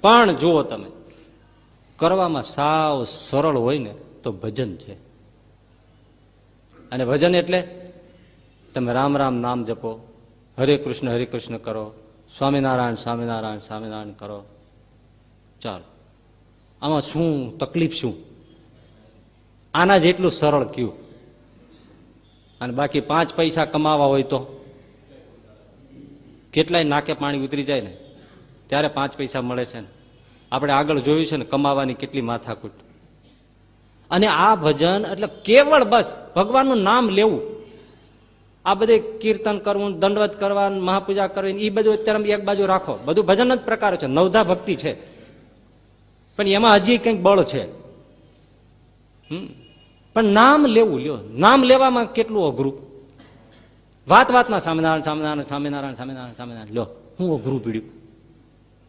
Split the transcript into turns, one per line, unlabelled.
પણ જુઓ તમે, કરવામાં સાવ સરળ હોય ને તો ભજન છે. અને ભજન એટલે તમે રામ રામ નામ જપો, હરે કૃષ્ણ હરે કૃષ્ણ કરો, સ્વામિનારાયણ સ્વામિનારાયણ સ્વામિનારાયણ કરો. ચાલો. આમાં શું તકલીફ શું? આના જેટલું સરળ કયું? અને બાકી પાંચ પૈસા કમાવા હોય તો? કેટલાય નાકે પાણી ઉતરી જાય ને? ત્યારે પાંચ પૈસા મળે છે ને. આપણે આગળ જોયું છે ને, કમાવાની કેટલી માથાકૂટ. અને આ ભજન એટલે કેવળ બસ, ભગવાનનું નામ લેવું. આ બધે કીર્તન કરવું, દંડવત કરવા, મહાપૂજા કરવી એ બધું અત્યારે એક બાજુ રાખો. બધું ભજન જ પ્રકાર છે, નવધા ભક્તિ છે. પણ એમાં હજી કંઈક બળ છે. પણ નામ લેવું, લ્યો. નામ લેવામાં કેટલું અઘરું? વાત વાતમાં સ્વામિનારાયણ સ્વામિનારાયણ સ્વામિનારાયણ સ્વામિનારાયણ સ્વામિનારાયણ લ્યો, હું અઘરું પીડ્યું.